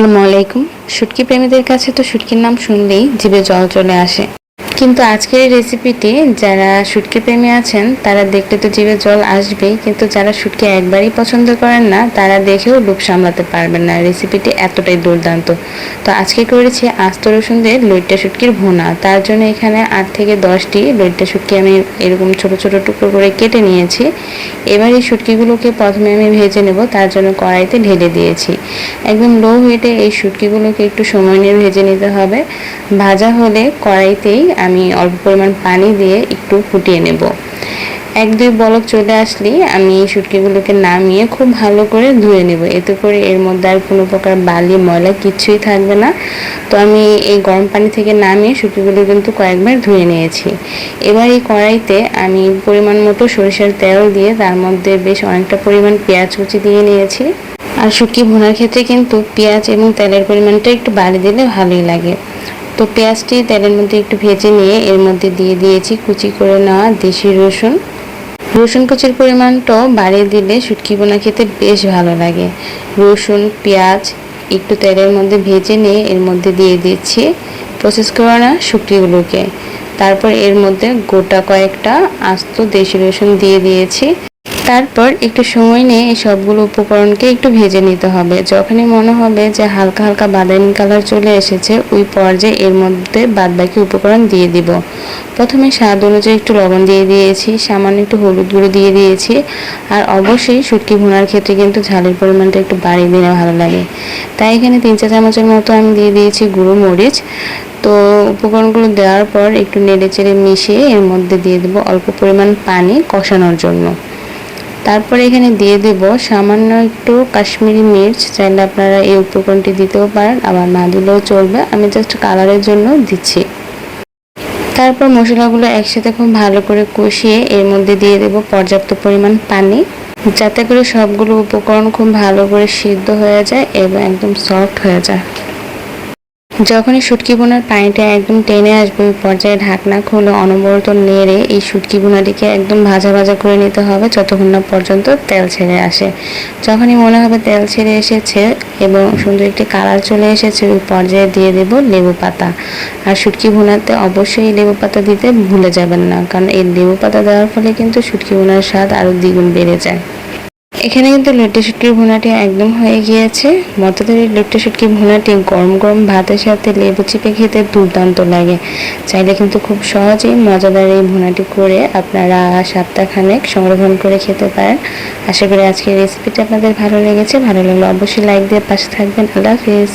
আসসালামু আলাইকুম। শুটকি প্রেমীদের কাছে তো শুটকির নাম শুনলেই জিভে জল চলে আসে। কিন্তু আজকের এই রেসিপিটি যারা শুটকি প্রেমী আছেন, তারা দেখলে তো জিভে জল আসবেই, কিন্তু যারা শুটকি একবারই পছন্দ করেন না, তারা দেখেও লোভ সামলাতে পারবেন না। রেসিপিটি এতটাই দুর্দান্ত। তো আজকে করেছি আস্ত রসুন দিয়ে লইট্টা শুটকির ভুনা। তার জন্য এখানে আট থেকে দশটি লইট্টা শুটকি আমি এরকম ছোট ছোট টুকরো করে কেটে নিয়েছি। এবার এই শুটকিগুলোকে প্রথমে আমি ভেজে নেব, তার জন্য কড়াইতে ঢেলে দিয়েছি। একদম লো হিটে এই শুটকিগুলোকে একটু সময় নিয়ে ভেজে নিতে হবে। ভাজা হলে কড়াইতেই আমি অল্প পরিমাণ পানি দিয়ে একটু ফুটিয়ে নেব। এক, দুই বলক চলে আসলেই আমি এই শুটকিগুলোকে নামিয়ে খুব ভালো করে ধুয়ে নেব। এতে করে এর মধ্যে আর কোনো প্রকার বালি, ময়লা কিছুই থাকবে না। তো আমি এই গরম পানি থেকে নামিয়ে শুটকিগুলো কিন্তু কয়েকবার ধুয়ে নিয়েছি। এবার এই কড়াইতে আমি পরিমাণ মতো সরিষার তেল দিয়ে তার মধ্যে বেশ অনেকটা পরিমাণ পেঁয়াজ কুচি দিয়ে নিয়েছি। আর শুটকি ভুনার ক্ষেত্রে কিন্তু পেঁয়াজ এবং তেলের পরিমাণটা একটু বাড়ি দিলে ভালোই লাগে। তো পেঁয়াজটি তেলের মধ্যে একটু ভেজে নিয়ে এর মধ্যে দিয়ে দিয়েছি কুচি করে নেওয়া দেশি রসুন। রসুন কুচির পরিমাণটাও বাড়িয়ে দিলে শুটকি বোনা খেতে বেশ ভালো লাগে। রসুন, পেঁয়াজ একটু তেলের মধ্যে ভেজে নিয়ে এর মধ্যে দিয়ে দিচ্ছি প্রসেস করে না শুটকিগুলোকে। তারপর এর মধ্যে গোটা কয়েকটা আস্ত দেশি রসুন দিয়ে দিয়েছি। তারপর একটু সময় নিয়ে এই সবগুলো উপকরণকে একটু ভেজে নিতে হবে। যখনই মনে হবে যে হালকা হালকা বাদামি কালার চলে এসেছে, ওই পর্যায়ে এর মধ্যে বাদবাকি উপকরণ দিয়ে দিব। প্রথমে স্বাদ অনুযায়ী একটু লবণ দিয়ে দিয়েছি, সামান্য একটু হলুদ গুঁড়ো দিয়ে দিয়েছি। আর অবশ্যই শুটকি ভুনার ক্ষেত্রে কিন্তু ঝালের পরিমাণটা একটু বাড়িয়ে দিলে ভালো লাগে। তাই এখানে তিন চা চামচের মতো আমি দিয়ে দিয়েছি গুঁড়ো মরিচ। তো উপকরণগুলো দেওয়ার পর একটু নেড়ে চেড়ে মিশিয়ে এর মধ্যে দিয়ে দেবো অল্প পরিমাণ পানি কষানোর জন্য। তারপরে এখানে দিয়ে দেব সামান্য একটু কাশ্মীরি মির্চ। চাইলে আপনারা এই উপকরণটি দিতেও পারেন, আবার না দিলেও চলবে। আমি জাস্ট কালারের জন্য দিচ্ছি। তারপর মশলাগুলো একসাথে খুব ভালো করে কষিয়ে এর মধ্যে দিয়ে দেব পর্যাপ্ত পরিমাণ পানি। যাতে করে সবগুলো উপকরণ খুব ভালো করে সিদ্ধ হয়ে যায় এবং একদম সফট হয়ে যায়। যখনই শুটকি বোনার পানিটা একদম টেনে আসবে, ওই পর্যায়ে ঢাকনা খুলে অনবরত নেড়ে এই শুটকি বোনাটিকে একদম ভাজা ভাজা করে নিতে হবে যতক্ষণ না পর্যন্ত তেল ছেড়ে আসে। যখনই মনে হবে তেল ছেড়ে এসেছে এবং সুন্দর একটি কালার চলে এসেছে, ওই পর্যায়ে দিয়ে দেব লেবু পাতা। আর শুটকি ভুনাতে অবশ্যই লেবু পাতা দিতে ভুলে যাবেন না, কারণ এই লেবু পাতা দেওয়ার ফলে কিন্তু শুটকি ভুনার স্বাদ আরও দ্বিগুণ বেড়ে যায়। এখানে কিন্তু লুট্টে শুটকির ভুনাটি একদম হয়ে গিয়েছে। মতদারি লুট্টে শুটকির ভুনাটি গরম গরম ভাতের সাথে লেবু চিপে খেতে দুর্দান্ত লাগে। চাইলে কিন্তু খুব সহজেই মজাদার এই ভুনাটি করে আপনারা সপ্তাহখানেক সংরক্ষণ করে খেতে পারেন। আশা করি আজকের রেসিপিটা আপনাদের ভালো লেগেছে। ভালো লাগলে অবশ্যই লাইক দিয়ে পাশে থাকবেন। আল্লাহ হাফিজ।